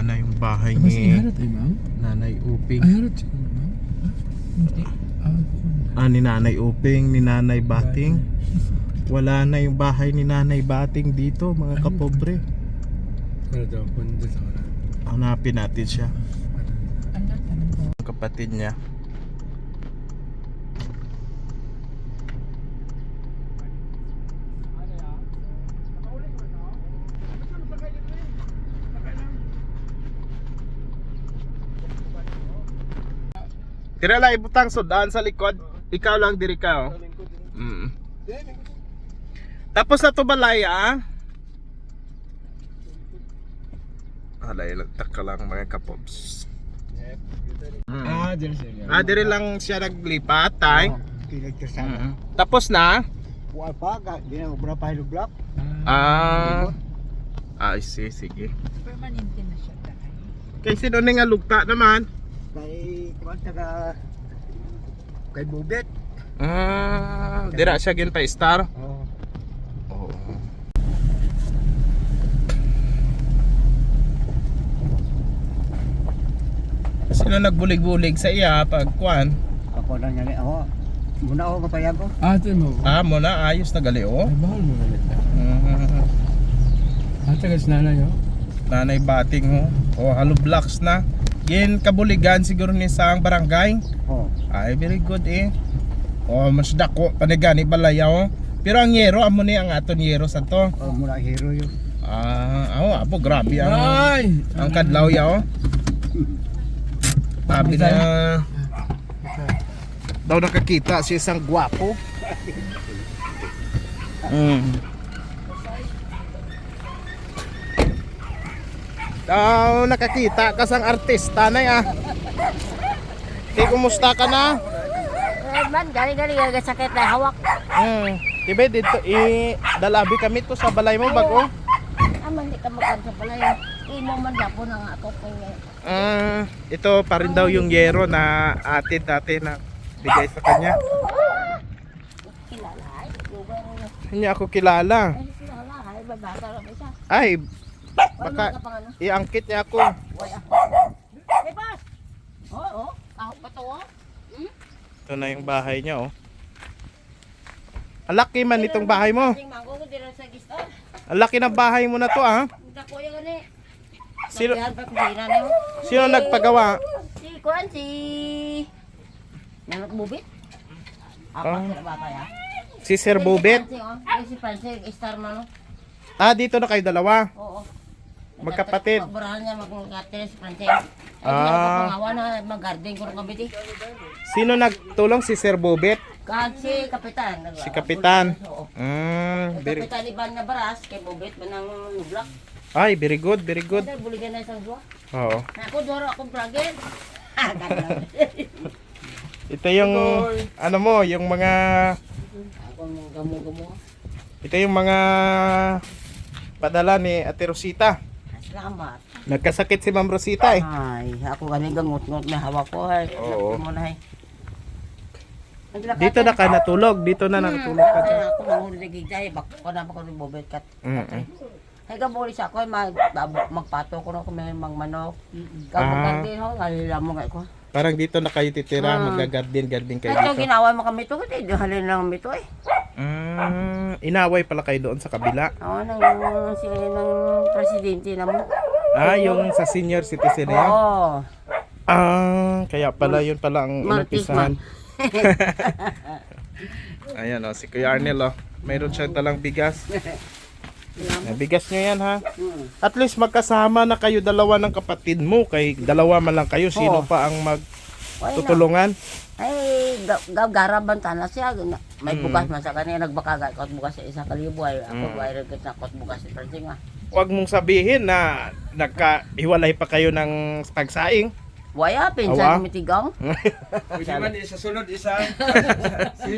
na yung bahay ni iharap tayo, ma'am? Nanay Uping. Ma'am? Ah, Hindi. Ah. Ah, ni Nanay Uping, ni Nanay Bating. Wala na yung bahay ni Nanay Bating dito, mga kapobre. Wala daw, punta sa wala. Hanapin natin siya. Ano? Ang kapatid niya. Tira lang ibutang sudan sa likod. Ikaw lang diri ka oh. Mm. Tapos na to balay ah. Alay lang taka lang mga kapobs. Mm. Ah, dyan siya. Ah, dire lang siya naglipat, tay. Mm. Tapos na? Wala pa, ka- di na ubra pa hilog block. Ah. Ah, I see, sige. Permanente na siya. Kay sino nga lugta naman? Kay, taga, kay Bubet. Ah, dira siya gin pa star. Oh. Oo. Sino nagbulig-bulig sa iya pag kwan? Ako na niya, ako. Muna ako mapayag ko. Ah, ito mo. Ah, mo na ayos na gali oh. Ay, bahal mo na nila. Mm. Ah, tagas nanay, oh. Nanay bating ho. Oh, halo blocks na. Gin kabuligan siguro ni sang barangay. Oh. Ay, very good eh. Oh, mas dako panigani balaya oh. Pero ang yero amo ni ang aton yero sa to. Oh, muna hero yun. Ah, oh, apo grabe ang Ay! ang kadlaw ya oh. Sabi na daw nakakita si isang gwapo. Mm. Daw nakakita ka sang artista na ya. Di kumusta ka na? Eh, man, gali-gali gaga sakit na hawak. Hmm. Diba dito i dalabi kami to sa balay mo bago. Aman, di ka makan sa balay. Imo man dapo ng ako ko Ah, ito pa rin daw yung yero na atin dati na bigay sa kanya. kilala. Na. Hindi ako kilala. Ay, Baka. ano? iangkit niya ako. Hey, boss! Oo, oh, Ako pa to, oh. Ito na yung bahay niya oh. Ang laki man itong bahay mo. Gisto. Ang laki ng bahay mo na to ah. Ano eh. Sino- niyo. Sino nagpagawa? Si Kuan, si... Nanok bubit? Apa Ah. sila ba kaya? Si Sir Bobet. Si Pansing, oh. Ay, si Pansing, star man, oh. Ah, dito na kayo dalawa. Oo. Magkapatid. Pagburahan niya magkatira Pansing. Ay, Ah. pangawa na mag-garden ko ng kabiti. Sino nagtulong si Sir Bobet? Kahit si Kapitan. Si Kapitan. Oo. Mm, very, Kapitan Iban na Baras, kay Bobet, manang nublak. ay, very good, very good. Good. Buligan na isang dua. Oo. Ako, doro akong plugin. Ah, ganda. Ito yung ano mo, yung mga Akong gamo-gamo. ito yung mga padala ni Ate Rosita. Salamat. Nagkasakit si Ma'am Rosita eh. Ay, ako gani gangot-ngot na hawak ko. Ay, Oo. mo na ay. Dito na ka natulog, dito na nakatulog ka dyan. Ako nang nagigig dahil bak ko na pa ko ni Bobet kat. Mm-mm. Ay gabuli sa ako ay mag magpato ko na ko may mang manok. Ah. Kapag din ho, ngalila mo nga ko. Parang dito na kayo titira, Ah. magga-garden-garden kayo Ito dito. ginawa mo kami to, kasi halin lang kami to eh. Mm, inaway pala kayo doon sa kabila. Oo, nang si ng presidente na mo. Ah, yung sa senior citizen na yan. Oo. Ah, kaya pala yun pala ang inumpisahan. Ayan oh, si Kuya Arnel oh. Mayroon siyang talang bigas. Bigas nyo yan ha. Mm. At least magkasama na kayo dalawa ng kapatid mo. Kay dalawa man lang kayo. Sino Oo. pa ang magtutulungan? Ay, ga- ga- garaban tana siya. May Mm. bukas man sa kanina nagbakaga kot bukas sa isa kalibo ay ako Mm. mm. rin na kot bukas sa Pransing ah. Huwag mong sabihin na nagkahiwalay pa kayo ng pagsaing. Waya Awa? pinsan mitigang. Pwede man isa sunod isa. si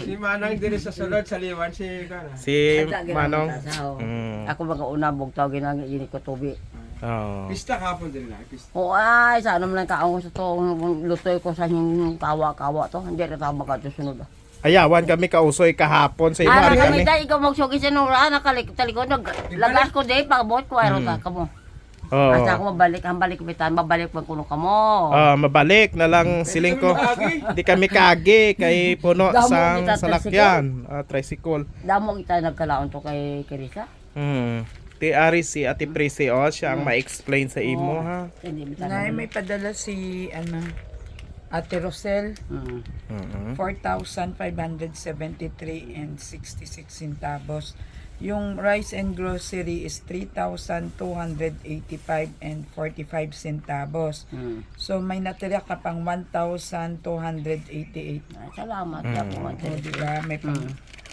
si Manang diri sa sunod sa liwan si kana. Si Manong. Mm. Ako mga una bugtaw ginang ini ko tubi. Oh. Pista kapon din na. Pista. O ay sa ano man kaong sa to lutoy ko sa yung kawa-kawa to. Hindi na tama ka sunod. Ayawan kami kausoy kahapon sa Ano ari kami kami. dahil ikaw magsugi sa nung raan nakalik talikod nag lagas ko dai pagbuot ko ayro Mm. ta kamo. Oo. Asa ako mabalik, ang balik kapitan, mabalik man kuno ka mo. Ah, mabalik na lang siling ko. Di kami kagi kay puno Damo sang kita, salakyan, ah, tricycle. Damo kita nagkalaon to kay Kirisa. Hmm. Ti Ari si Ate Prissy oh, siya ang ma-explain sa imo ha. Nay, na. may padala si ano, Ate Rosel, Mm. Mhm. 4,573 and 66 centavos. Yung rice and grocery is 3,285 and 45 centavos. Mm. So may natira ka pang 1,288. Ay, salamat mm. po. O, di ba? May pang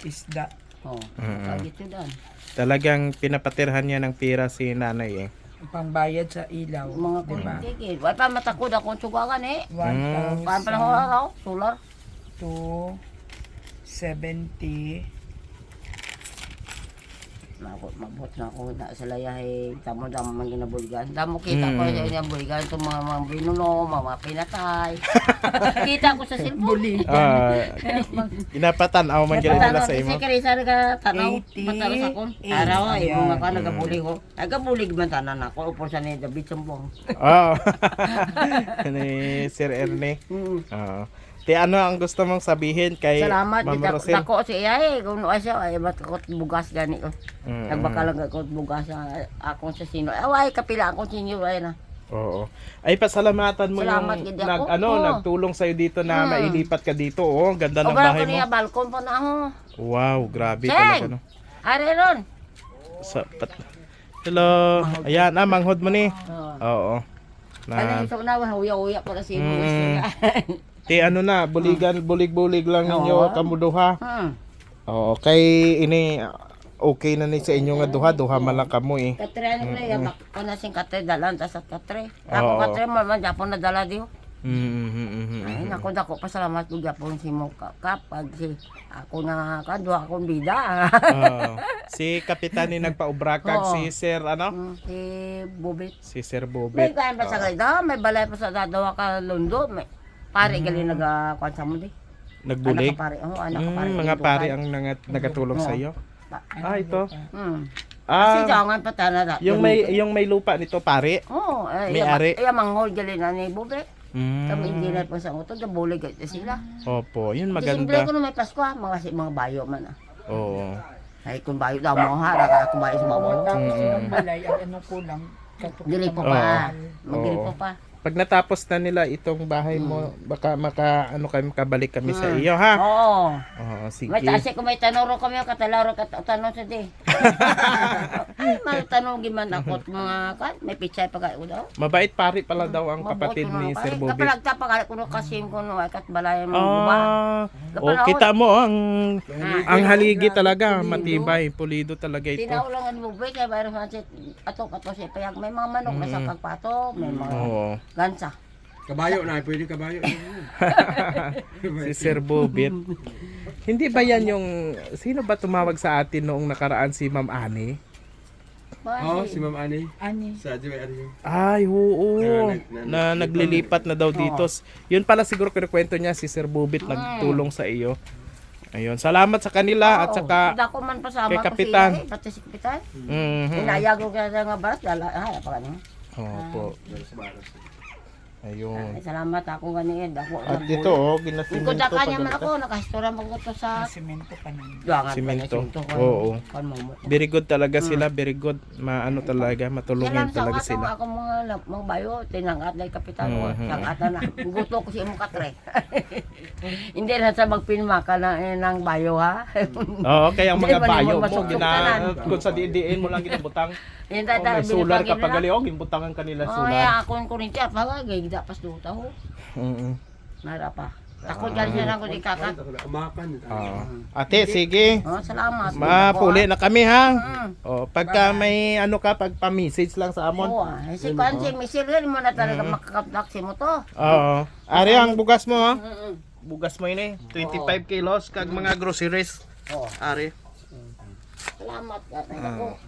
isda. Oh, Mm. kagito dan. Talagang pinapatirhan niya ng pira si nanay eh. Pangbayad sa ilaw. Mga Di ba? kulitigid. Wala pa matakod akong tsugagan eh. 1,000 Paano pa lang ako araw? Solar. to 70 Mabot, mabot na ako na sa layahe. Tamo damo man ginabuligan. Damo kita ko sa inyong buligan. Itong mga mga binuno, mga pinatay. kita ko sa cellphone. Ah, ginapatan-aw man gyud nila sa imo. Kasi karisa naga tanaw. 80, Matalas ako. 80, Araw ay bunga ka nagabulig ko. Nagabulig man tanan ako. Upos sa ni David Sumbong. Oh. ni Sir Erne. Oo. Ti ano ang gusto mong sabihin kay Salamat Ma'am kita Rosel? dako si iya eh kung ano siya ay ba't kot bugas gani ko. Mm. Nagbakalang kot bugas sa akong sa sino. Away kapila akong sinyo ay na. Oo. Ay pasalamatan mo Salamat, yung gid nag ako. ano Oo. nagtulong sa dito na Mm. mailipat ka dito. Oh, ganda ng O ba bahay ko niya mo. balkon pa na ako. Wow, grabe talaga no. Are ron. Sa, pat, Hello. Ayan, ah, manghod mo ni. Oh. Oo. Ano Na, yung sa unawa, huya-huya pa kasi yung Mm. ti ano na, buligan, bulig-bulig lang ninyo Oo. kamuduha. Hmm. Oo, kay ini okay na ni sa inyo nga duha, duha man lang kamo eh. Katre ano na yan, ako na sing katre dalan, tas at katre. Ako Oo. katre, man man, Japon na dala diyo. Mm, mm, mm, mm, Ay, mm. naku, dako, pasalamat ko Japon si mo ka- kapag si ako na kadwa akong bida. Oo. si kapitan ni nagpaubrakag Oo. si Sir ano? Hmm, si Bubit. Si Sir May Bobet. kain pa sa gayda, may balay pa sa dadawa ka lundo. May pare gali nagakuan sa mo di. Nagbulig. Anak ka pare. Oh, anak ka Mm, pare. mga pare ang nangat, nagatulong sa iyo. Ah, ito. Hmm. Kasi Ah, jangan pa tana na. yung may yung may lupa nito pare. Oh, ay, May ari. Ay, manghol gali na ni Bubit. Kami Mm. engineer po sa uto, dabulig ito sila. Opo, yun Maganda. maganda. ko na may Pasko ha, mga, si- mga bayo man ah. Oo. Ay, kung bayo daw mo ha, raka kung bayo sa mga bayo. Tapos yung balay, ang ano ko lang, Dili po pa. Magdili po pa. Pag natapos na nila itong bahay mo, baka maka ano kami kabalik kami sa Mm. iyo ha. Oo. Oo, sige. May taasi ko may tanoro kami katalaro kat tanong sa di. Ay, may tanong giman ako at mga kan, may pichay pa kayo daw. Mabait pare pala daw ang kapatid ni Sir Bobet. Kapalag tapag ko no kasim ko no ay kat balay mo ba. Ah, oh, Kapalaw- kita mo ang Ah. ang haligi talaga, matibay, pulido talaga ito. Tinaulang ang bubay kay bayro sa ato kato siya payag may mga manok na sa kagpato, may mga gansa. Kabayo na, pwede kabayo. si Sir Bobit. Hindi ba yan yung sino ba tumawag sa atin noong nakaraan si Ma'am Ani? Oo, si Ma'am Ani. ani. Sa Joy Ari. Ay, oo. Na- na- Na naglilipat na daw dito. Yun pala siguro kinukwento niya si Sir Bobit nagtulong sa iyo. Ayun, salamat sa kanila at Oo. saka Dako man pasama kay ko Kapitan. siya, eh, pati si kapitan. Mhm. Inayago ka sa nga baras dala ay pa kanino. Opo. Ayun. Ay, salamat ako ganiin. Dako. At ito oh, ginasimento kuda pa kanya man ako, nakahistorya mo ko sa Semento pa naman. duangan Simento. Kan Oo. Mo. Very good talaga sila, very good. Maano talaga, matulungin talaga sila. ako mga mga bayo, tinangat na kapitan ko. Mhm. Sangat na na. Gusto ko si mo katre. Hindi na sa magpinmaka na eh, ng bayo ha. Oo, kaya ang mga bayo mo gina, kung sa didiin mo lang ginabutang. Yung Oh, may solar ka pa gali, oh, ginbutangan kanila Oh, solar. ako yung kurinti at pagagay, gida pas duta ho. Mm Nara pa. Takot ka rin lang ko di kakat. Amakan. Oo. Ate, sige. Oh, salamat. Mapuli na kami ha. Mm. Oh, pagka may ano ka, pag pa-message lang sa amon. Oo, ah. si Kwan, si rin mo na talaga makakapdak si mo to. Oo. Ari ang bugas mo ha. Bugas mo ini, 25 kilos kag mga groceries. Oo. Ari. Salamat. At ako.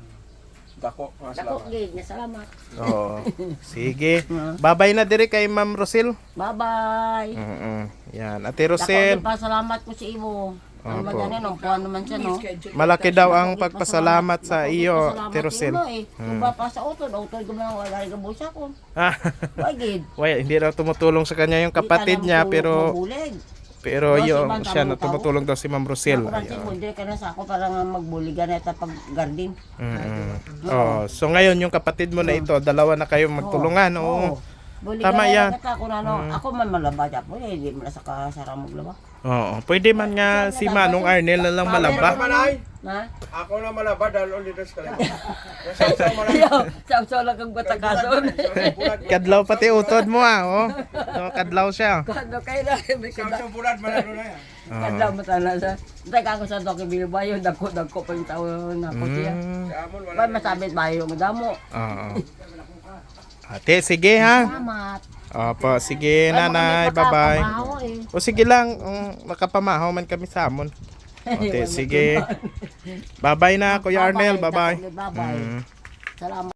Dako, mga Dako salamat. gid, nga salamat. Oo. Sige. Babay na diri kay Ma'am Rosel. Bye-bye. Mm Yan. Ate Dako Rosel, pa salamat ko sa imo. Ano ba Opo. ganyan, ang puwan naman siya, no? malaki daw ang pagpasalamat sa Dako iyo, Ate Rosel. eh. Diba pa sa utod, utod ko man wala ka busa ko. Ah, Why gid? Wala, hindi raw tumutulong sa kanya yung kapatid niya pero pero si yung Ma'am siya na tumutulong daw si Ma'am Rosel. Ako kasi hindi ka na sa ako para nga magbuligan na ito pag garden. Mm. Oh, so ngayon yung kapatid mo na ito, dalawa na kayo magtulungan, oo. Buligan Tama na yan. Kita, kung ano, ako man malaba dyan po, eh, hindi mo na sa kasara maglaba. Oo, pwede man nga si Manong Arnel na lang malaba. Na? ako na malaba dahil ulit sa kalima. Nasaw-saw malay. Saw-saw lang kang batakason. Kadlaw pati utod mo ah, oh. So, kadlaw siya. Kano kayo na. Saw-saw bulat malalo na yan. Kadla mo tala sa. Teka ako sa Toki Bilbayo, dako dako pa yung tao na ako siya. Mm, Sa wala. Pa masabit bayo mo damo. Oo. Ate, sige ha. Salamat. Opo, sige nanay, bye-bye. O sige lang, um, makapamahaw man kami sa amon. Ate, sige. Bye-bye na, Kuya Arnel, bye-bye. Bye-bye. Mm. Salamat.